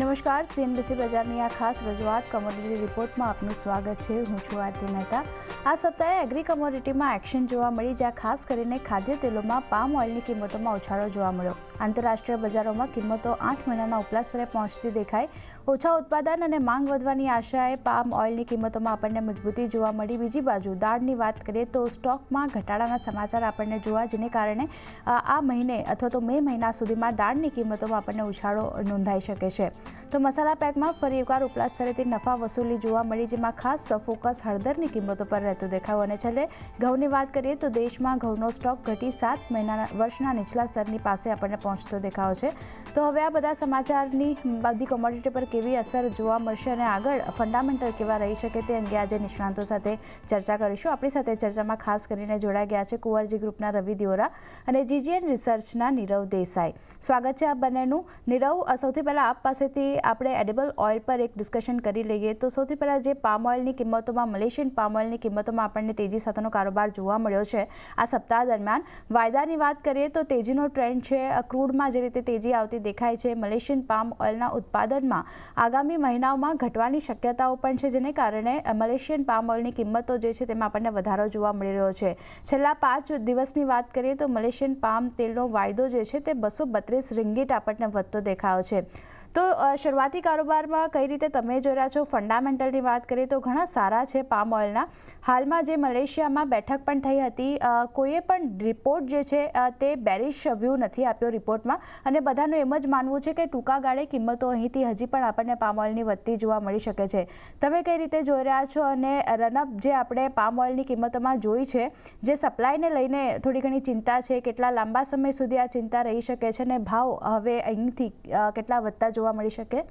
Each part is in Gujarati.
નમસ્કાર, સીએનબીસી બજારની આ ખાસ રજૂઆત કોમોડિટી રિપોર્ટમાં આપનું સ્વાગત છે. હું છું આરતી મહેતા. આ સપ્તાહે એગ્રી કમોડિટીમાં એક્શન જોવા મળી, જ્યાં ખાસ કરીને ખાદ્ય તેલોમાં પામ ઓઇલની કિંમતોમાં ઉછાળો જોવા મળ્યો. આંતરરાષ્ટ્રીય બજારોમાં કિંમતો આઠ મહિનાના ઉપલા સ્તરે પહોંચતી દેખાઈ. ઓછા ઉત્પાદન અને માંગ વધવાની આશાએ પામ ઓઇલની કિંમતોમાં આપણને મજબૂતી જોવા મળી. બીજી બાજુ, દાળની વાત કરીએ તો સ્ટોકમાં ઘટાડાના સમાચાર આપણને જોવા, જેને કારણે આ મહિને અથવા તો મે મહિના સુધીમાં દાળની કિંમતોમાં આપણને ઉછાળો નોંધાઈ શકે છે. તો મસાલા પેકમાં ફરી એકવાર ઉપલા સ્તરેથી નફા વસૂલી જોવા મળી, જેમાં ખાસ ફોકસ હળદરની કિંમતો પર રહેતું દેખાયું અને છેલ્લે ઘઉંની વાત કરીએ તો દેશમાં ઘઉંનો સ્ટોક ઘટી સાત મહિના વર્ષના નીચલા સ્તરની પાસે આપણને પહોંચતો દેખાયો છે. તો હવે આ બધા સમાચારની બધી કોમોડિટી પર કેવી અસર જોવા મળશે અને આગળ ફંડામેન્ટલ કેવા રહી શકે તે અંગે આજે નિષ્ણાંતો સાથે ચર્ચા કરીશું. આપણી સાથે ચર્ચામાં ખાસ કરીને જોડાઈ ગયા છે કુંવરજી ગ્રુપના રવિ દિયોરા અને જીજીએન રિસર્ચના નીરવ દેસાઈ. સ્વાગત છે આપ બંનેનું. નીરવ સૌથી પહેલાં આપ પાસેથી આપણે એડિબલ ઓઇલ પર એક ડિસ્કશન કરી લઈએ. તો સૌથી પહેલાં જે પામ ઓઇલની કિંમતોમાં મલેશિયન પામ ઓઇલની કિંમતોમાં આપણને તેજી સાથેનો કારોબાર જોવા મળ્યો છે. આ સપ્તાહ દરમિયાન વાયદાની વાત કરીએ તો તેજીનો ટ્રેન્ડ છે. ક્રૂડમાં જે રીતે તેજી આવતી દેખાય છે, મલેશિયન પામ ઓઇલના ઉત્પાદનમાં આગામી મહિનાઓમાં ઘટવાની શક્યતાઓ પણ છે, જેને કારણે મલેશિયન પામ ઓઇલની કિંમતો જે છે તેમાં આપણને વધારો જોવા મળી રહ્યો છે. છેલ્લા પાંચ દિવસની વાત કરીએ તો મલેશિયન પામ તેલનો વાયદો જે છે તે બસો બત્રીસ રિંગીટ આપણને વધતો દેખાયો છે. તો શરૂઆતી કારોબારમાં કઈ રીતે તમે જોઈ રહ્યા છો? ફંડામેન્ટલની વાત કરીએ તો ઘણા સારા છે પામ ઓઇલના. હાલમાં જે મલેશિયામાં બેઠક પણ થઈ હતી કોઈએ પણ રિપોર્ટ જે છે તે બેરિશ વ્યૂ નથી આપ્યો રિપોર્ટમાં. અને બધાનું એમ જ માનવું છે કે ટૂંકા ગાળે કિંમતો અહીંથી હજી પણ આપણને પામ ઓઇલની વધતી જોવા મળી શકે છે. તમે કઈ રીતે જોઈ રહ્યા છો? અને રનઅપ જે આપણે પામ ઓઇલની કિંમતોમાં જોઈ છે, જે સપ્લાયને લઈને થોડી ઘણી ચિંતા છે, કેટલા લાંબા સમય સુધી આ ચિંતા રહી શકે છે અને ભાવ હવે અહીંથી કેટલા વધતા જોવા મળી શકે?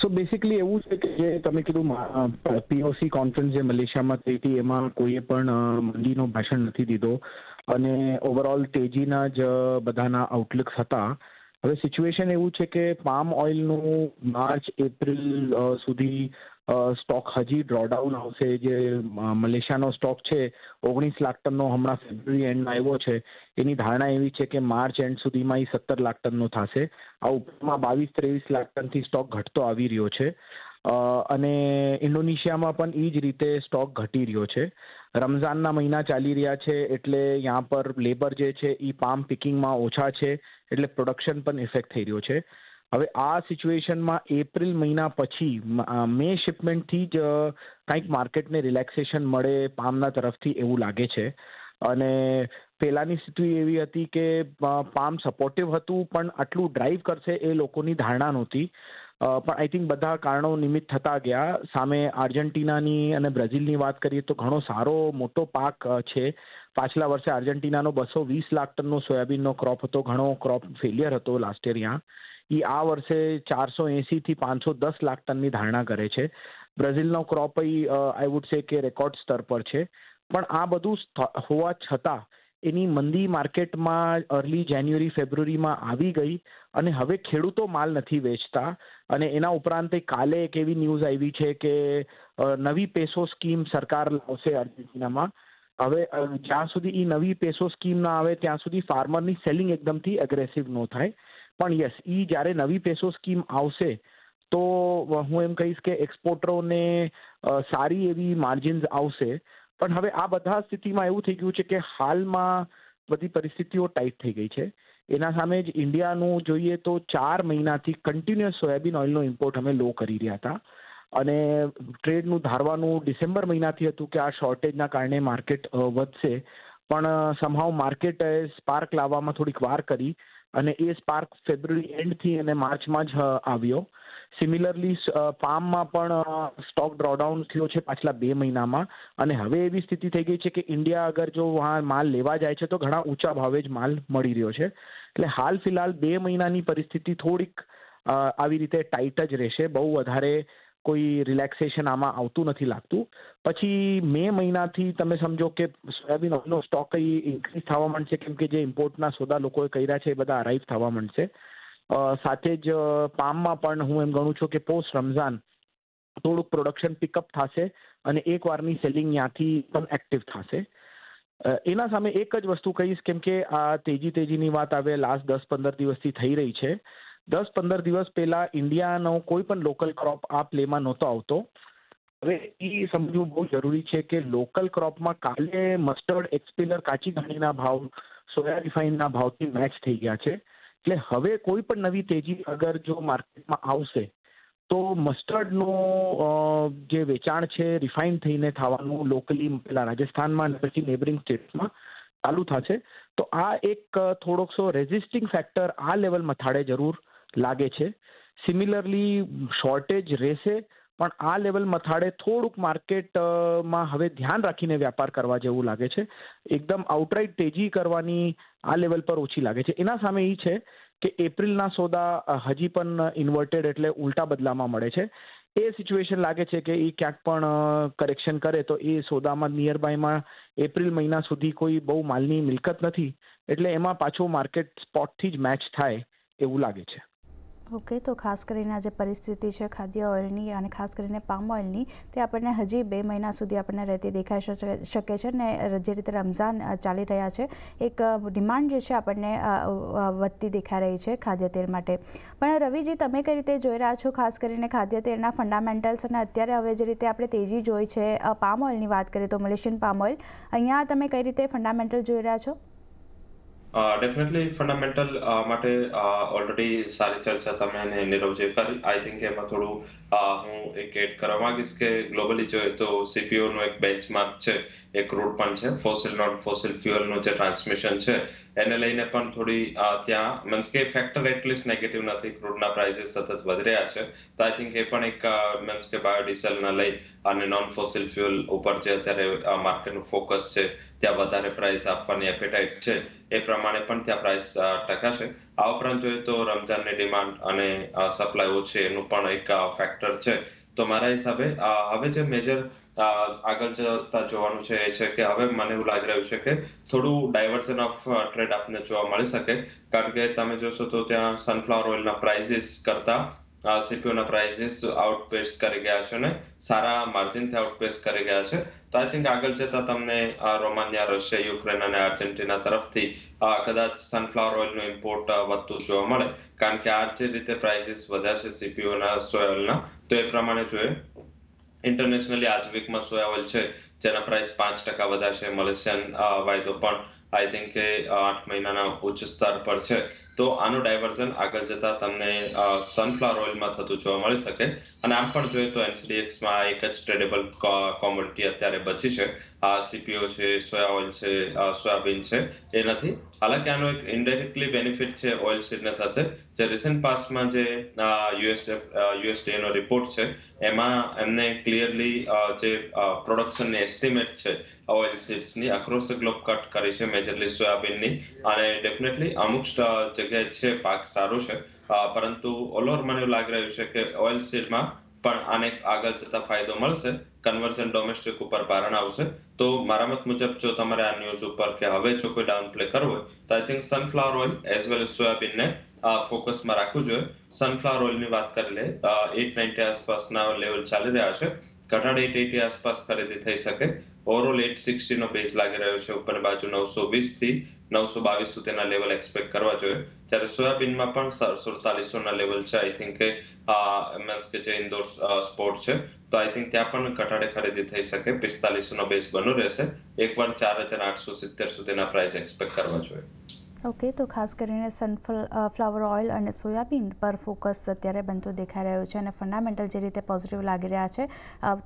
સો બેસિકલી એવું છે કે જે તમે કીધું પીઓસી કોન્ફરન્સ જે મલેશિયામાં થઈ હતી, એમાં કોઈએ પણ મંદીનો ભાષણ નથી દીધો. અને ઓવરઓલ તેજીના જ બધાના આઉટલુક્સ હતા. હવે સિચ્યુએશન એવું છે કે પામ ઓઇલનું માર્ચ, એપ્રિલ સુધી સ્ટોક હજી ડ્રોડાઉન આવશે. જે મલેશિયાનો સ્ટોક છે, ઓગણીસ લાખ ટનનો હમણાં ફેબ્રુઆરી એન્ડ આવ્યો છે. એની ધારણા એવી છે કે માર્ચ એન્ડ સુધીમાં એ સત્તર લાખ ટનનો થશે. આ ઉપરમાં બાવીસ, ત્રેવીસ લાખ ટનથી સ્ટોક ઘટતો આવી રહ્યો છે. અને ઇન્ડોનેશિયામાં પણ એ જ રીતે સ્ટોક ઘટી રહ્યો છે. રમઝાનના મહિના ચાલી રહ્યા છે એટલે ત્યાં પર લેબર જે છે એ પામ પિકિંગમાં ઓછા છે. એટલે પ્રોડક્શન પણ ઇફેક્ટ થઈ રહ્યો છે. હવે આ સિચ્યુએશનમાં એપ્રિલ મહિના પછી, મે શિપમેન્ટથી જ કંઈક માર્કેટને રિલેક્સેશન મળે પામના તરફથી એવું લાગે છે. અને પહેલાંની સ્થિતિ એવી હતી કે પામ સપોર્ટિવ હતું, પણ આટલું ડ્રાઈવ કરશે એ લોકોની ધારણા નહોતી. પણ આઈ થિંક બધા કારણો નિમિત્ત થતા ગયા. સામે આર્જેન્ટિનાની અને બ્રાઝિલની વાત કરીએ તો ઘણો સારો, મોટો પાક છે. પાછલા વર્ષે આર્જેન્ટિનાનો બસો વીસ લાખ ટનનો સોયાબીનનો ક્રોપ હતો. ઘણો ક્રોપ ફેલિયર હતો લાસ્ટ યર ત્યાં એ આ વર્ષે ચારસો એંસીથી પાંચસો દસ લાખ ટનની ધારણા કરે છે. બ્રાઝિલનો ક્રોપ આઈ વુડ સે કે રેકોર્ડ સ્તર પર છે. પણ આ બધું હોવા છતાં એની મંદી માર્કેટમાં અર્લી જાન્યુઆરી ફેબ્રુઆરીમાં આવી ગઈ અને હવે ખેડૂતો માલ નથી વેચતા. અને એના ઉપરાંત કાલે એક એવી ન્યૂઝ આવી છે કે નવી પેસો સ્કીમ સરકાર લાવશે અર્જેન્ટિનામાં. હવે જ્યાં સુધી એ નવી પેસો સ્કીમ ના આવે, ત્યાં સુધી ફાર્મરની સેલિંગ એકદમથી એગ્રેસિવ ન થાય. પણ યસ એ જ્યારે નવી પેસો સ્કીમ આવશે, તો હું એમ કહીશ કે એક્સપોર્ટરોને સારી એવી માર્જિન્સ આવશે. પણ હવે આ બધા સ્થિતિમાં એવું થઈ ગયું છે કે હાલમાં બધી પરિસ્થિતિઓ ટાઈટ થઈ ગઈ છે. એના સામે જ ઇન્ડિયાનું જોઈએ તો ચાર મહિનાથી કન્ટિન્યુઅસ સોયાબીન ઓઇલનો ઇમ્પોર્ટ અમે લો કરી રહ્યા હતા. અને ટ્રેડનું ધારવાનું ડિસેમ્બર મહિનાથી હતું કે આ શોર્ટેજના કારણે માર્કેટ વધશે. પણ સમહાવ માર્કેટે સ્પાર્ક લાવવામાં થોડીક વાર કરી અને એ સ્પાર્ક ફેબ્રુઆરી એન્ડથી અને માર્ચમાં જ આવ્યો. સિમિલરલી પામમાં પણ સ્ટોક ડ્રોડાઉન થયો છે પાછલા બે મહિનામાં. અને હવે એવી સ્થિતિ થઈ ગઈ છે કે ઇન્ડિયા અગર જો માલ લેવા જાય છે તો ઘણા ઊંચા ભાવે જ માલ મળી રહ્યો છે. એટલે હાલ ફિલહાલ બે મહિનાની પરિસ્થિતિ થોડીક આવી રીતે ટાઈટ જ રહેશે. બહુ વધારે કોઈ રિલેક્સેશન આમાં આવતું નથી લાગતું. પછી મે મહિનાથી તમે સમજો કે સોયાબીન ઓઇલનો સ્ટોક ઇન્ક્રીઝ થવા માંડશે? કેમ કે જે ઇમ્પોર્ટના સોદા લોકોએ કર્યા છે એ બધા અરાઇવ થવા માંડશે. સાથે જ પામમાં પણ હું એમ ગણું છું કે પોસ્ટ રમઝાન થોડુંક પ્રોડક્શન પિકઅપ થશે અને એક વારની સેલિંગ ત્યાંથી પણ એક્ટિવ થશે. એના સામે એક જ વસ્તુ કહીશ કેમ કે આ તેજી તેજીની વાત આવે લાસ્ટ દસ પંદર દિવસથી થઈ રહી છે. દસ પંદર દિવસ પહેલાં ઇન્ડિયાનો કોઈ પણ લોકલ ક્રોપ આ પ્લેમાં નહોતો આવતો. હવે એ સમજવું બહુ જરૂરી છે કે લોકલ ક્રોપમાં કાલે મસ્ટર્ડ એક્સપિલર કાચી ઘાણીના ભાવ સોયા રિફાઇનના ભાવથી મેચ થઈ ગયા છે. એટલે હવે કોઈ પણ નવી તેજી અગર જો માર્કેટમાં આવશે, તો મસ્ટર્ડનું જે વેચાણ છે રિફાઇન થઈને થવાનું લોકલી પેલા રાજસ્થાનમાં અને પછી નેબરિંગ સ્ટેટ્સમાં ચાલુ થશે, તો આ એક થોડોક સો રેઝિસ્ટિંગ ફેક્ટર આ લેવલ મથાળે જરૂર લાગે છે. સિમિલરલી શોર્ટેજ રહેશે પણ આ લેવલ મથાળે થોડુંક માર્કેટમાં હવે ધ્યાન રાખીને વ્યાપાર કરવા જેવું લાગે છે. એકદમ આઉટરાઇટ તેજી કરવાની આ લેવલ પર ઓછી લાગે છે. એના સામે એ છે કે એપ્રિલના સોદા હજી પણ ઇન્વર્ટેડ એટલે ઉલટા બદલામાં મળે છે. એ સિચ્યુએશન લાગે છે કે એ ક્યાંક પણ કરેક્શન કરે તો એ સોદામાં નિયર બાયમાં એપ્રિલ મહિના સુધી કોઈ બહુ માલની મિલકત નથી. એટલે એમાં પાછું માર્કેટ સ્પોટથી જ મેચ થાય એવું લાગે છે. ઓકે, તો ખાસ કરીને આ જે પરિસ્થિતિ છે ખાદ્ય ઓઇલની અને ખાસ કરીને પામ ઓઇલની, તે આપણને હજી બે મહિના સુધી આપણને રહેતી દેખાઈ શકે છે ને જે રીતે રમઝાન ચાલી રહ્યા છે, એક ડિમાન્ડ જે છે આપણને વધતી દેખાઈ રહી છે ખાદ્ય તેલ માટે. પણ રવિજી, તમે કઈ રીતે જોઈ રહ્યા છો ખાસ કરીને ખાદ્ય તેલના ફંડામેન્ટલ્સ અને અત્યારે હવે જે રીતે આપણે તેજી જોઈ છે પામ ઓઇલની વાત કરીએ તો મલેશિયન પામ ઓઇલ, અહીંયા તમે કઈ રીતે ફંડામેન્ટલ જોઈ રહ્યા છો? ડેફિનેટલી ફંડામેન્ટલ માટે ઓલરેડી સારી ચર્ચા તમે અને નીરવજીએ કરી. આઈ થિંક એમાં થોડું હું એક એડ કરવા માંગીશ કે ગ્લોબલી જોઈએ તો સીપીયુ નો એક બેન્ચમાર્ક છે એ રૂટ પણ છે ફોસિલ નોન ફોસિલ ફ્યુઅલનું જે ટ્રાન્સમિશન છે, એને લઈને પણ થોડી ત્યાં મીન્સ કે ફેક્ટર એટલીસ્ટ નેગેટિવ નથી ક્રૂડના પ્રાઇસીસ સતત વધી રહ્યા છે. તો આઈ થિંક એ પણ એક મીન્સ કે બાયોડીઝલના લઈ અને નોન ફોસિલ ફ્યુઅલ ઉપર જે અત્યારે માર્કેટનું ફોકસ છે, ત્યાં વધારે પ્રાઇસ આપવાની એપેટાઇટ છે. એ પ્રમાણે પણ ત્યાં પ્રાઇસ ટકાશે. આ ઉપરાંત જોઈએ તો રમઝાનની ડિમાન્ડ અને સપ્લાય ઓછી એનું પણ એક ફેક્ટર છે. તો મારા હિસાબે હવે જે મેજર આગળ જતા જોવાનું છે એ છે કે હવે મને એવું લાગી રહ્યું છે કે થોડું ડાયવર્ઝન ઓફ ટ્રેડ આપને જોવા મળી શકે. કારણ કે તમે જોશો તો ત્યાં સનફ્લાવર ઓઇલના પ્રાઇસીસ કરતા સીપીઓના પ્રાઇસીસ આઉટપેસ કરી ગયા છે અને સારા માર્જિનથી આઉટપેસ કરી ગયા છે. તો આઈ થિંક આગળ જતા તમને રોમાનિયા, રશિયા, યુક્રેન અને આર્જેન્ટિના તરફથી કદાચ સનફ્લાવર ઓઇલનું ઇમ્પોર્ટ વધતું જોવા મળે. કારણ કે આ જે રીતે પ્રાઇસીસ વધ્યા છે સીપીઓના સોયા ઓઇલના તો એ પ્રમાણે જોઈએ. ઇન્ટરનેશનલી આજ વીકમાં સોયા ઓઇલ છે, જેના પ્રાઇસ પાંચ ટકા વધ્યા છે. મલેશિયન વાયદો પણ આઈ થિંક કે આઠ મહિનાના ઉચ્ચ સ્તર પર છે. તો આનું ડાયવર્ઝન આગળ જતા તમને સનફ્લાવર ઓઇલમાં થતું જોવા મળી શકે. અને આમ પણ જોઈએ તો એનસીડીએક્સમાં એક જ ટ્રેડેબલ કોમોડિટી અત્યારે બચી છે. આ સીપીઓ છે સોયા ઓઇલ છે સોયાબીન છે, એ નથી. હાલાકી આનો એક ઇન્ડાયરેક્ટલી બેનિફિટ છે ઓઇલ સીડને થશે. જે રિસેન્ટ પાસ્ટમાં જે યુએસએફ યુએસડીએનો રિપોર્ટ છે, એમાં એમને ક્લિયરલી જે પ્રોડક્શનની એસ્ટિમેટ છે ઓઇલ સીડ્સની અક્રોસ ધ ગ્લોબ કટ કરી છે મેજરલી સોયાબીનની અને ડેફિનેટલી અમુક જગ્યાએ છે, પાક સારો છે. પરંતુ ઓલોર મને લાગી રહ્યું છે કે ઓઇલ સીડમાં પણ આને આગળ જતા ફાયદો મળશે. કન્વર્ઝન ડોમેસ્ટિક ઉપર ભારણ આવશે. તો મારા મત મુજબ જો તમારે આ ન્યૂઝ ઉપર કે હવે જો કોઈ ડાઉન પ્લે કરવો હોય, તો I think sunflower oil as well as સોયાબીનને ફોકસમાં રાખવું જોઈએ. સનફ્લાવર ઓઇલની વાત કરી લે એટ નાઇન્ટી આસપાસના લેવલ ચાલી રહ્યા છે. ઘટાડે એટ એટી આસપાસ ખરીદી થઈ શકે. ઓવરઓલ એટ સિક્સટી નો બેઝ લાગી રહ્યો છે ઉપર બાજુ નવસો વીસથી નવસો બાવીસ સુધીના લેવલ એક્સપેક્ટ કરવા જોઈએ. જ્યારે સોયાબીનમાં પણ સુડતાલીસોના લેવલ છે. આઈ થિંક કે મીન્સ કે જે ઇન્ડોર સ્પોર્ટ છે, તો આઈ થિંક ત્યાં પણ ઘટાડે ખરીદી થઈ શકે. પિસ્તાલીસોનો બેઝ બનો રહેશે. એકવાર ચાર હજાર આઠસો સિત્તેર સુધીના પ્રાઇસ એક્સપેક્ટ કરવા જોઈએ. ઓકે, તો ખાસ કરીને સનફ્લ ફ્લાવર ઓઇલ અને સોયાબીન પર ફોકસ અત્યારે બનતું દેખાઈ રહ્યું છે અને ફંડામેન્ટલ જે રીતે પોઝિટિવ લાગી રહ્યા છે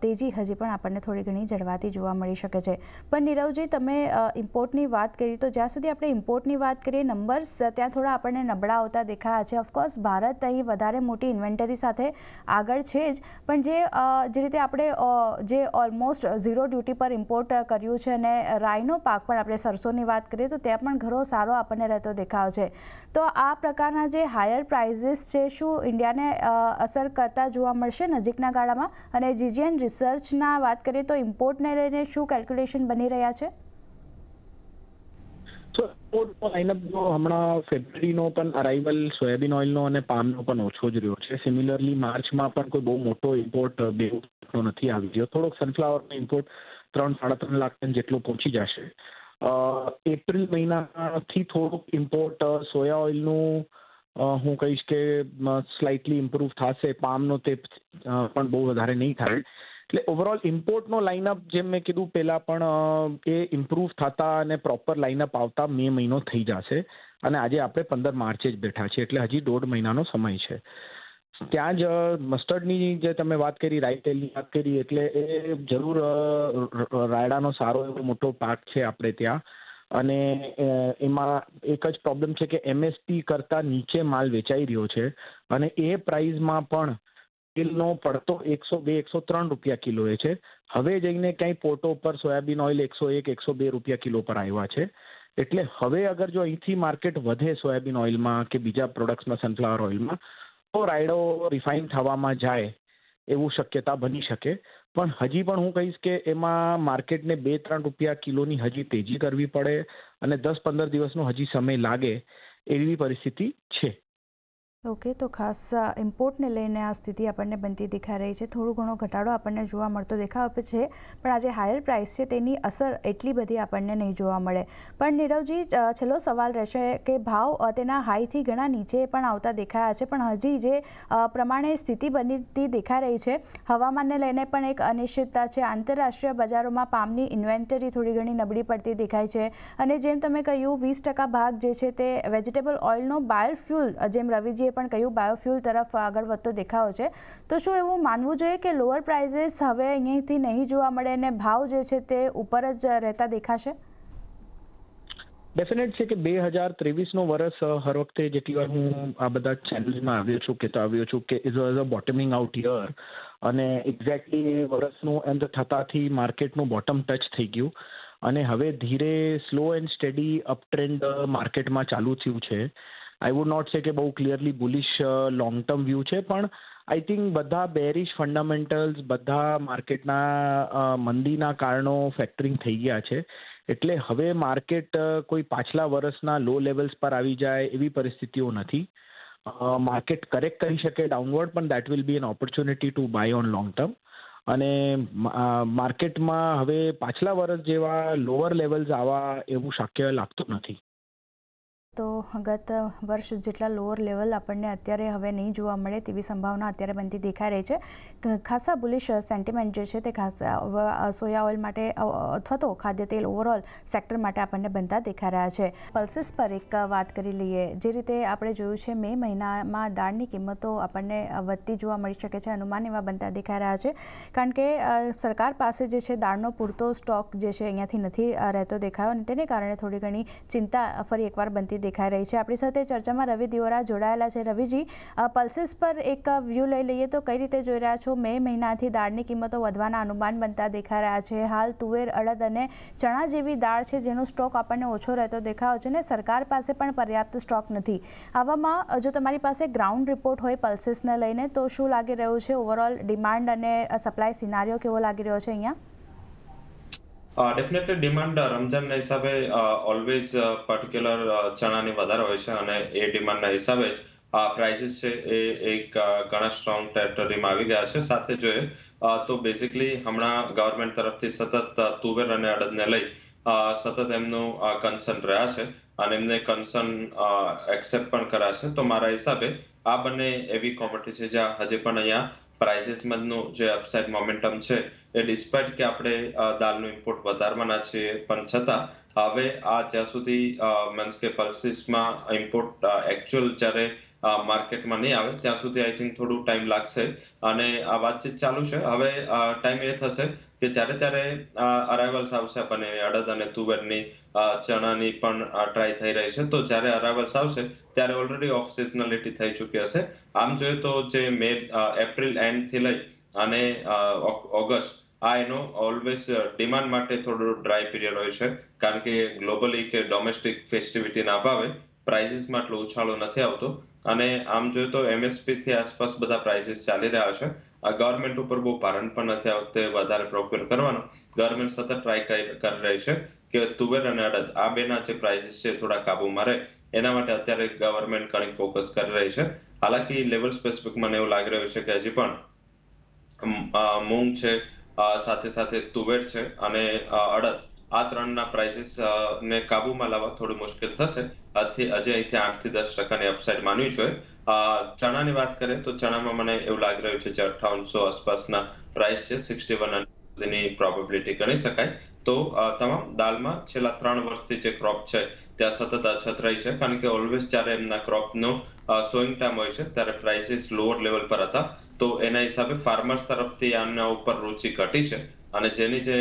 તેજી હજી પણ આપણને થોડી ઘણી જળવાતી જોવા મળી શકે છે. પણ નીરવજી તમે ઇમ્પોર્ટની વાત કરી તો જ્યાં સુધી આપણે ઇમ્પોર્ટની વાત કરીએ નંબર્સ ત્યાં થોડા આપણને નબળા આવતા દેખાયા છે. ઓફકોર્સ ભારત અહીં વધારે મોટી ઇન્વેન્ટરી સાથે આગળ છે જ, પણ જે જે રીતે આપણે જે ઓલમોસ્ટ ઝીરો ડ્યુટી પર ઇમ્પોર્ટ કર્યું છે અને રાઈનો પાક પણ આપણે સરસોની વાત કરીએ તો ત્યાં પણ ઘણો સારો આપણને રહેતો દેખાવ છે. તો આ પ્રકારના જે હાયર પ્રાઇઝિસ છે, શું ઇન્ડિયાને અસર કરતા જોવા મળશે નજીકના ગાળામાં? અને જીજીએન રિસર્ચના વાત કરીએ તો ઇમ્પોર્ટને લઈને શું કેલ્ક્યુલેશન બની રહ્યા છે? હમણાં ફેબ્રુઆરીનો પણ અરાઇવલ સોયાબીન ઓઇલનો અને પામનો પણ ઓછો જ રહ્યો છે. સિમિલરલી માર્ચમાં પણ કોઈ બહુ મોટો ઇમ્પોર્ટ બે નથી આવી રહ્યો. થોડોક સનફ્લાવરનો ઇમ્પોર્ટ ત્રણ, સાડા ત્રણ લાખ ટન જેટલો પહોંચી જશે. એપ્રિલ મહિનાથી થોડુંક ઇમ્પોર્ટ સોયા ઓઇલનું હું કહીશ કે સ્લાઇટલી ઇમ્પ્રુવ થશે. પામનો તે પણ બહુ વધારે નહીં થાય. એટલે ઓવરઓલ ઇમ્પોર્ટનો લાઇનઅપ જેમ મેં કીધું પહેલાં પણ એ ઇમ્પ્રુવ થતા અને પ્રોપર લાઇનઅપ આવતા મે મહિનો થઈ જશે. અને આજે આપણે પંદર માર્ચે જ બેઠા છીએ. એટલે હજી દોઢ મહિનાનો સમય છે. ત્યાં જ મસ્ટર્ડની જે તમે વાત કરી રાઈટેલની વાત કરી, એટલે એ જરૂર રાયડાનો સારો એવો મોટો પાક છે આપણે ત્યાં. અને એમાં એક જ પ્રોબ્લેમ છે કે એમએસપી કરતાં નીચે માલ વેચાઈ રહ્યો છે. અને એ પ્રાઇઝમાં પણ તેલનો પડતો એકસો બે, એકસો ત્રણ રૂપિયા કિલો એ છે. હવે જઈને ક્યાંય પોટો પર સોયાબીન ઓઇલ એકસો એક, એકસો બે રૂપિયા કિલો પર આવ્યા છે. એટલે હવે અગર જો અહીંથી માર્કેટ વધે સોયાબીન ઓઇલમાં કે બીજા પ્રોડક્ટ્સમાં સનફ્લાવર ઓઇલમાં રાયડો રિફાઇન થવામાં જાય એવું શક્યતા બની શકે. પણ હજી પણ હું કહીશ કે એમાં માર્કેટને બે ત્રણ રૂપિયા કિલોની હજી તેજી કરવી પડે અને દસ પંદર દિવસનો હજી સમય લાગે એવી પરિસ્થિતિ છે. ઓકે, તો ખાસ ઇમ્પોર્ટને લઈને આ સ્થિતિ આપણને બનતી દેખાઈ રહી છે. થોડો ઘણો ઘટાડો આપણને જોવા મળતો દેખાવ આપે છે, પણ આજે હાયર પ્રાઇસ છે તેની અસર એટલી બધી આપણને નહીં જોવા મળે. પણ નીરવજી છેલ્લો સવાલ રહેશે કે ભાવ તેના હાઈથી ઘણા નીચે પણ આવતા દેખાયા છે, પણ હજી જે પ્રમાણે સ્થિતિ બનતી દેખાઈ રહી છે, હવામાનને લઈને પણ એક અનિશ્ચિતતા છે. આંતરરાષ્ટ્રીય બજારોમાં પામની ઇન્વેન્ટરી થોડી ઘણી નબળી પડતી દેખાય છે. અને જેમ તમે કહ્યું, વીસ ટકા ભાગ જે છે તે વેજીટેબલ ઓઇલનો બાયોફ્યુલ જેમ રવિજીએ પણ કહ્યું, બાયોફ્યુલ તરફ આગળ વધતો દેખાવો છે. તો શું એવું માનવું જોઈએ કે લોઅર પ્રાઇઝિસ હવે અહીંયાથી નહીં જોવા મળે અને ભાવ જે છે તે ઉપર જ રહેતા દેખાશે? ડેફિનેટ છે કે બે હજાર ત્રેવીસનો વર્ષ હર વખતે જેટલી વાર હું આ બધા ચેનલમાં આવ્યો છું કહેતો આવ્યો છું કે is a bottoming out year અને એક્ઝેક્ટલી વર્ષનું એન્ડ થતાથી માર્કેટનું બોટમ ટચ થઈ ગયું. અને હવે ધીરે slow and steady up trend માર્કેટમાં ચાલુ થયું છે. આઈ વુડ નોટ સે કે બહુ clearly bullish long term view છે, પણ આઈ થિંક બધા બેરિશ ફંડામેન્ટલ્સ બધા માર્કેટના મંદીના કારણો ફેક્ટરિંગ થઈ ગયા છે. એટલે હવે માર્કેટ કોઈ પાછલા વર્ષના લો લેવલ્સ પર આવી જાય એવી પરિસ્થિતિઓ નથી. માર્કેટ કરેક્ટ કરી શકે ડાઉનવર્ડ પણ that will be an opportunity to buy on long term અને માર્કેટમાં હવે પાછલા વર્ષ જેવા લોઅર લેવલ્સ આવવા એવું શક્ય લાગતું નથી. તો ગત વર્ષ જેટલા લોઅર લેવલ આપણને અત્યારે હવે નહીં જોવા મળે તેવી સંભાવના અત્યારે બનતી દેખાઈ રહી છે. ખાસા બુલિશ સેન્ટિમેન્ટ જે છે તે ખાસ સોયા ઓઇલ માટે અથવા તો ખાદ્ય તેલ ઓવરઓલ સેક્ટર માટે આપણને બનતા દેખાઈ રહ્યા છે. પલ્સીસ પર એક વાત કરી લઈએ. જે રીતે આપણે જોયું છે મે મહિનામાં દાળની કિંમતો આપણને વધતી જોવા મળી શકે છે, અનુમાન એવા બનતા દેખાઈ રહ્યા છે. કારણ કે સરકાર પાસે જે છે દાળનો પૂરતો સ્ટોક જે છે અહીંયાથી નથી રહેતો દેખાયો અને તેને કારણે થોડી ઘણી ચિંતા ફરી એકવાર બનતી દેખાઈ રહી છે. આપણી સાથે ચર્ચામાં રવિ દિયોરા જોડાયેલા છે. રવિજી પલ્સીસ પર એક વ્યૂ લઈ લઈએ તો કઈ રીતે જોઈ રહ્યા છો? મે મહિનાથી દાળની કિંમતો વધવાના અનુમાન બનતા દેખાઈ રહ્યા છે. હાલ તુવેર, અડદ અને ચણા જેવી દાળ છે જેનો સ્ટોક આપણને ઓછો રહેતો દેખાયો છે ને સરકાર પાસે પણ પર્યાપ્ત સ્ટોક નથી. આવામાં જો તમારી પાસે ગ્રાઉન્ડ રિપોર્ટ હોય પલ્સીસને લઈને તો શું લાગી રહ્યું છે? ઓવરઓલ ડિમાન્ડ અને સપ્લાય સિનારીઓ કેવો લાગી રહ્યો છે અહીંયા? ડેફિનેટલી ડિમાન્ડ રમઝાનના હિસાબે ઓલવેઝ પર્ટિક્યુલર ચણાની વધારે હોય છે અને એ ડિમાન્ડના હિસાબે જ આ પ્રાઇસીસ છે એ એક ઘણા સ્ટ્રોંગ ટેરિટરીમાં આવી ગયા છે. સાથે જોઈએ તો બેઝિકલી હમણાં ગવર્મેન્ટ તરફથી સતત તુવેર અને અડદને લઈ સતત એમનું કન્સર્ન રહ્યા છે અને એમને કન્સર્ન એક્સેપ્ટ પણ કર્યા છે. તો મારા હિસાબે આ બંને એવી કોમોડિટી છે જ્યાં હજી પણ અહીંયા પ્રાઇસીસમાંનું જે અપસાઇડ મોમેન્ટમ છે, એ ડિસ્પાઇટ કે આપણે દાળનું ઇમ્પોર્ટ વધારવાના છીએ, પણ છતાં હવે આ જ્યાં સુધી મીન્સ કે પલ્સીસમાં ઇમ્પોર્ટ એકચ્યુઅલ જ્યારે માર્કેટમાં નહીં આવે, ત્યાં સુધી આઈ થિંક થોડું ટાઈમ લાગશે. અને આ વાતચીત ચાલુ છે. હવે ટાઈમ એ થશે કે જ્યારે ત્યારે અરાઇવલ્સ આવશે આપણને અડદ અને તુવેરની ચણાની પણ ટ્રાય થઈ રહી છે. તો જ્યારે અરાઇવલ્સ આવશે, ત્યારે ઓલરેડી ઓફ સિઝનલિટી થઈ ચૂકી હશે. આમ જોઈએ તો જે મે એપ્રિલ એન્ડથી લઈ અને ઓગસ્ટ, આ એનો ઓલવેઝ ડિમાન્ડ માટે થોડો ડ્રાય પીરિયડ હોય છે. કારણ કે ગ્લોબલી કે ડોમેસ્ટિક ફેસ્ટિવિટીના અભાવે પ્રાઇઝિસમાં એટલો ઉછાળો નથી આવતો. અને આમ જોઈએ તો એમએસપી થી આસપાસ બધા પ્રાઇસીસ ચાલી રહ્યા છે. ગવર્મેન્ટ ઉપર બહુ ભારણ પણ નથી આ વખતે વધારે પ્રોક્યોર કરવાનો. ગવર્મેન્ટ સતત ટ્રાય કરી રહી છે કે તુવેર અને અડદ, આ બેના જે પ્રાઇસીસ છે થોડા કાબુમાં રહે. એના માટે અત્યારે ગવર્મેન્ટ ઘણી ફોકસ કરી રહી છે. હાલાકી લેવલ સ્પેસિફિક મને એવું લાગી રહ્યું છે કે હજી પણ મૂંગ છે સાથે સાથે તુવેર છે અને અડદ. આ ત્રણના પ્રાઇસીસ ને કાબુમાં લાવવા થોડું મુશ્કેલ થશે. હજી અહીંથી આઠથી દસ ટકાની અપસાઇડ માનવી જોઈએ. ચણાની વાત કરીએ તો ચણામાં મને એવું લાગી રહ્યું છે જે અઠ્ઠાવનસો આસપાસના પ્રાઇસ છે સિક્સટી વન સુધીની પ્રોબેબિલિટી ગણી શકાય. તો તમામ દાલમાં છેલ્લા ત્રણ વર્ષથી જે ક્રોપ છે, ત્યાં સતત અછત રહી છે. કારણ કે ઓલવેઝ જ્યારે એમના ક્રોપનો સોઈંગ ટાઈમ હોય છે, ત્યારે પ્રાઇસીસ લોઅર લેવલ પર હતા. તો એના હિસાબે ફાર્મર્સ તરફથી આમના ઉપર રુચિ ઘટી છે. અને જેની જે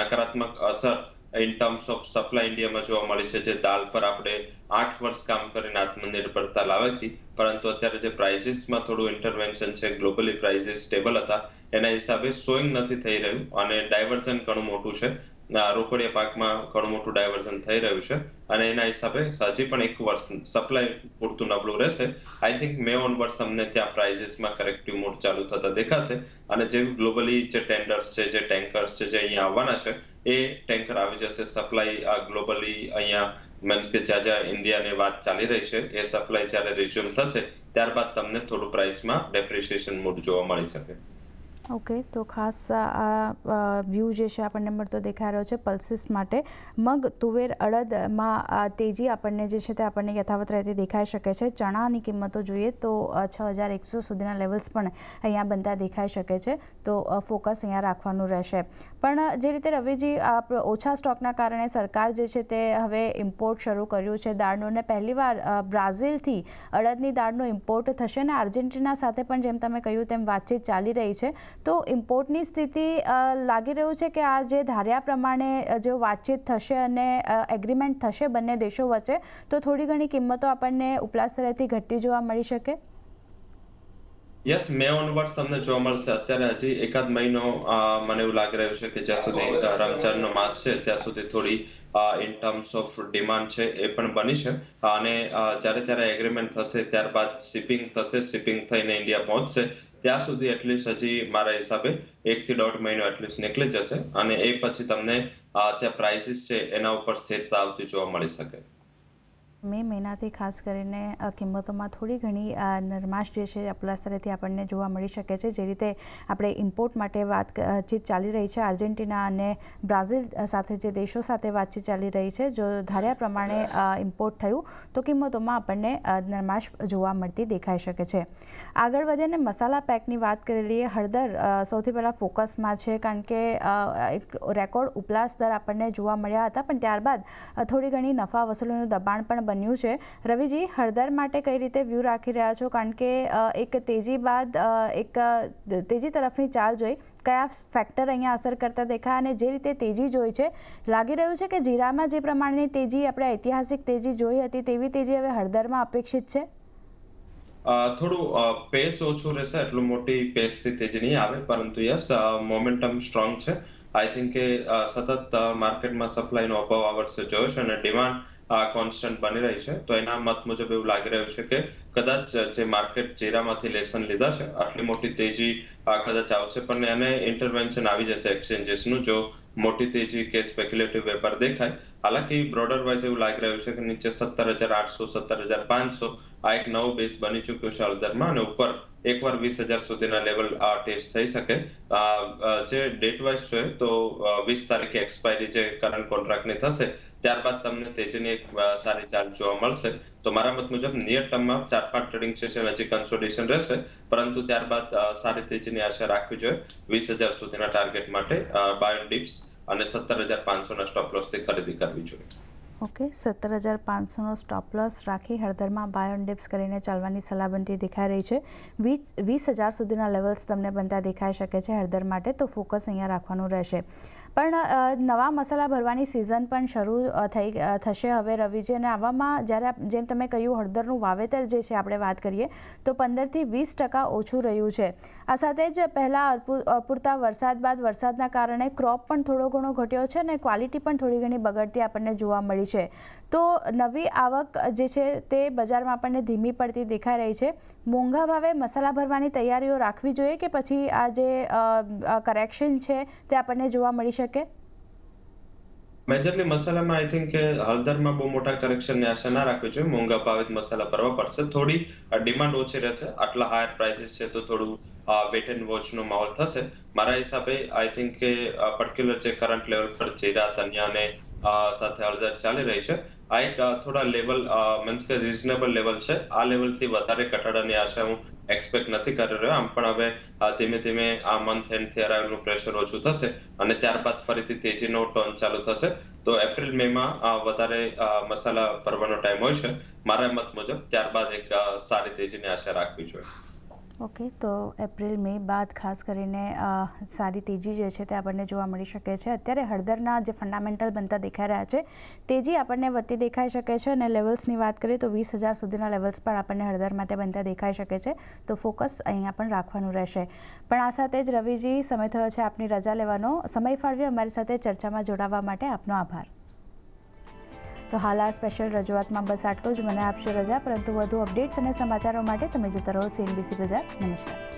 નકારાત્મક અસર ઇન ટર્મ્સ ઓફ સપ્લાય ઇન્ડિયામાં જોવા મળી છે જે દાળ પર આપણે આઠ વર્ષ કામ કરીને આત્મનિર્ભરતા લાવી હતી. પરંતુ અત્યારે જે પ્રાઇઝિસમાં થોડું ઇન્ટરવેન્શન છે ગ્લોબલી પ્રાઇઝિસ સ્ટેબલ હતા. એના હિસાબે સોઈંગ નથી થઈ રહ્યું અને ડાયવર્ઝન ઘણું મોટું છે. આ રોકડિયા પાકમાં ઘણું મોટું ડાયવર્ઝન થઈ રહ્યું છે અને એના હિસાબે હજી પણ એક વર્ષ સપ્લાય પૂરતું નબળું રહેશે. આઈ થિંક મે ઓન વર્ષ અમને ત્યાં પ્રાઇઝીસમાં કરેક્ટિવ મોડ ચાલુ થતા દેખાશે અને જે ગ્લોબલી જે ટેન્ડર્સ છે, જે ટેન્કર્સ છે, જે અહીંયા આવવાના છે, એ ટેન્કર આવી જશે. સપ્લાય આ ગ્લોબલી અહીંયા મીન્સ કે જ્યાં જ્યાં ઇન્ડિયાની વાત ચાલી રહી છે, એ સપ્લાય જ્યારે રિઝ્યુમ થશે, ત્યારબાદ તમને થોડું પ્રાઇસમાં ડેપ્રિસિએશન મૂડ જોવા મળી શકે. ઓકે, તો ખાસ આ વ્યૂ જે છે આપણને મળતો દેખાઈ રહ્યો છે પલ્સીસ માટે. મગ, તુવેર અડદમાં આ તેજી આપણને જે છે તે આપણને યથાવત રહેતી દેખાઈ શકે છે. ચણાની કિંમતો જોઈએ તો છ હજાર એકસો સુધીના લેવલ્સ પણ અહીંયા બનતા દેખાઈ શકે છે. તો ફોકસ અહીંયા રાખવાનું રહેશે. પણ, જે રીતે રવિજી આપ ઓછા સ્ટોકના કારણે સરકાર જે છે તે હવે ઇમ્પોર્ટ શરૂ કર્યું છે દાળનું અને પહેલીવાર બ્રાઝિલથી અડદની દાળનો ઇમ્પોર્ટ થશે અને આર્જેન્ટિના સાથે પણ જેમ તમે કહ્યું તેમ વાતચીત ચાલી રહી છે. તો ઇમ્પોર્ટની સ્થિતિ લાગી રહ્યું છે કે આ જે ધાર્યા પ્રમાણે જે વાતચીત થશે અને એગ્રીમેન્ટ થશે બંને દેશો વચ્ચે, તો થોડી ઘણી કિંમતો આપણને ઉપલા સ્તરેથી ઘટતી જોવા મળી શકે? યસ મે ઓનવર્ડ તમને જોવા મળશે. અત્યારે હજી એકાદ મહિનો મને એવું લાગી રહ્યું છે કે જ્યાં સુધી રમજાનનો માસ છે, ત્યાં સુધી થોડી ઇન ટર્મ્સ ઓફ ડિમાન્ડ છે, એ પણ બની છે. અને જ્યારે ત્યારે એગ્રીમેન્ટ થશે, ત્યારબાદ શિપિંગ થશે શિપિંગ થઈને ઇન્ડિયા પહોંચશે, ત્યાં સુધી એટલીસ્ટ હજી મારા હિસાબે એક થી દોઢ મહિનો એટલીસ્ટ નીકળી જશે. અને એ પછી તમને ત્યાં પ્રાઇસીસ છે, એના ઉપર સ્થિરતા આવતી જોવા મળી શકે. મે મહિનાથી ખાસ કરીને કિંમતોમાં થોડી ઘણી નરમાશ જે છે અપલાસરેથી આપણને જોવા મળી શકે છે. જે રીતે આપણે ઇમ્પોર્ટ માટે વાતચીત ચાલી રહી છે, આર્જેન્ટિના અને બ્રાઝિલ સાથે જે દેશો સાથે વાતચીત ચાલી રહી છે, જો ધાર્યા પ્રમાણે ઇમ્પોર્ટ થયું, તો કિંમતોમાં આપણને નરમાશ જોવા મળતી દેખાઈ શકે છે. આગળ વધીને મસાલા પેકની વાત કરી લઈએ, હળદર સૌથી પહેલાં ફોકસમાં છે, કારણ કે એક રેકોર્ડ ઉપલાસ દર આપણને જોવા મળ્યા હતા, પણ ત્યારબાદ થોડી ઘણી નફા વસૂલીનું દબાણ પણ બન્યું છે. રવિજી, હળદર માટે કઈ રીતે વ્યૂ રાખી રહ્યા છો? કારણ કે એક તેજી બાદ એક તેજી તરફની ચાલ જોઈ કયા ફેક્ટર અહીંયા અસર કરતા દેખાય અને જે રીતે તેજી જોઈ છે? લાગી રહ્યું છે કે જીરામાં જે પ્રમાણેની તેજી આપણે ઐતિહાસિક તેજી જોઈ હતી તેવી તેજી હવે હળદરમાં અપેક્ષિત છે? થોડું પેસ ઓછું રહેશે એટલું મોટી પેસથી તેજી નહીં આવે, પરંતુ યસ મોમેન્ટમ સ્ટ્રોંગ છે. આઈ થિંક કે સતત માર્કેટમાં સપ્લાયનો અભાવ આ વર્ષે જોયો છે, અને ડિમાન્ડ કોન્સ્ટન્ટ બની રહી છે. તો એના મત મુજબ એવું લાગી રહ્યું છે કે કદાચ જે માર્કેટ ચેરામાંથી લેસન લીધા છે, આટલી મોટી તેજી કદાચ આવશે પણ એને ઇન્ટરવેન્શન આવી જશે એક્સચેન્જીસનું જો મોટી તેજી કે સ્પેક્યુલેટિવ વેપાર દેખાય, હાલાકી બ્રોડર વાઇઝ એવું લાગી રહ્યું છે કે નીચે સત્તર હજાર આઠસો, સત્તર હજાર પાંચસો આ એક નવો બેઝ બની ચૂક્યો છે હળદરમાં અને ઉપર એકવાર વીસ હજાર સુધીના લેવલ આ ટેસ્ટ થઈ શકે. જે ડેટ વાઇઝ જોઈએ તો વીસ તારીખે એક્સપાયરી જે કરંટ કોન્ટ્રાક્ટની થશે ત્યારબાદ તમને તેજીની એક સારી ચાલ જોવા મળશે. તો મારા મત મુજબ નિયર ટર્મમાં ચાર પાંચ ટ્રેડિંગ સેશન હજી કન્સોલિડેશન રહેશે. પરંતુ ત્યારબાદ સારી તેજીની આશા રાખવી જોઈએ. વીસ હજાર સુધીના ટાર્ગેટ માટે બાયો ડિપ્સ અને સત્તર હજાર પાંચસોના સ્ટોપ લોસથી ખરીદી કરવી જોઈએ. ઓકે, સત્તર હજાર પાંચસોનો સ્ટોપ લોસ રાખી હળદરમાં બાયોન ડિપ્સ કરીને ચાલવાની સલાહબંધી દેખાઈ રહી છે. વીસ વીસ હજાર સુધીના લેવલ્સ તમને બનતા દેખાઈ શકે છે હળદર માટે, તો ફોકસ અહીંયા રાખવાનું રહેશે. પણ નવા મસાલા ભરવાની સિઝન પણ શરૂ થઈ થશે હવે રવિજી અને આવામાં જ્યારે જેમ તમે કહ્યું હળદરનું વાવેતર જે છે આપણે વાત કરીએ, તો પંદરથી વીસ ટકા ઓછું રહ્યું છે. આ સાથે જ પહેલાં અપૂરતા વરસાદ બાદ વરસાદના કારણે ક્રોપ પણ થોડો ઘણો ઘટ્યો છે અને ક્વોલિટી પણ થોડી ઘણી બગડતી આપણને જોવા મળી છે. તો નવી આવક જે છે તે બજારમાં આપણને ધીમી પડતી દેખાઈ રહી છે. મોંઘા ભાવે મસાલા ભરવાની તૈયારીઓ રાખવી જોઈએ કે પછી આ જે કરેક્શન છે તે આપણને જોવા મળી શકે? મેજરલી મસાલામાં આઈ થિંક કે હળદરમાં બહુ મોટા કરેક્શનની આશા ના રાખવી જોઈએ. મોંઘા ભાવે મસાલા ભરવા પડશે. થોડી ડિમાન્ડ ઓછી રહેશે. આટલા હાયર પ્રાઇસીસ છે તો થોડું વેટ એન્ડ વોચનો માહોલ થશે. મારા હિસાબે આઈ થિંક કે પર્ટિક્યુલર જે કરંટ લેવલ પર જીરા, ધનિયા અને સાથે હળદર ચાલી રહી છે. આ એક થોડા લેવલ મીન્સ કે રિઝનેબલ લેવલ છે. આ લેવલથી વધારે ઘટાડાની આશા હું એક્સપેક્ટ નથી કરી રહ્યો. આમ પણ હવે ધીમે ધીમે આ મંથ એન્ડથી અરાઇવલનું પ્રેશર ઓછું થશે અને ત્યારબાદ ફરીથી તેજીનો ટર્ન ચાલુ થશે. તો એપ્રિલ મેમાં વધારે મસાલા ભરવાનો ટાઈમ હોય છે. મારા મત મુજબ ત્યારબાદ એક સારી તેજીની આશા રાખવી જોઈએ. ઓકે, તો એપ્રિલ, મે બાદ ખાસ કરીને સારી તેજી જે છે તે આપણને જોવા મળી શકે છે. અત્યારે હળદરના જે ફંડામેન્ટલ બનતા દેખાઈ રહ્યા છે તેજી આપણને વધતી દેખાઈ શકે છે અને લેવલ્સની વાત કરીએ તો વીસ હજાર સુધીના લેવલ્સ પણ આપણને હળદર માટે બનતા દેખાઈ શકે છે. તો ફોકસ અહીંયા પણ રાખવાનું રહેશે. પણ આ સાથે જ રવિજી, સમય થયો છે આપની રજા લેવાનો. સમય ફાળવી અમારી સાથે ચર્ચામાં જોડાવા માટે આપનો આભાર. તો હાલ આ સ્પેશિયલ રજૂઆતમાં બસ આટલું જ. મને આપશે રજા, પરંતુ વધુ અપડેટ્સ અને સમાચારો માટે તમે જતા રહો સીએનબીસી બજાર નમસ્કાર.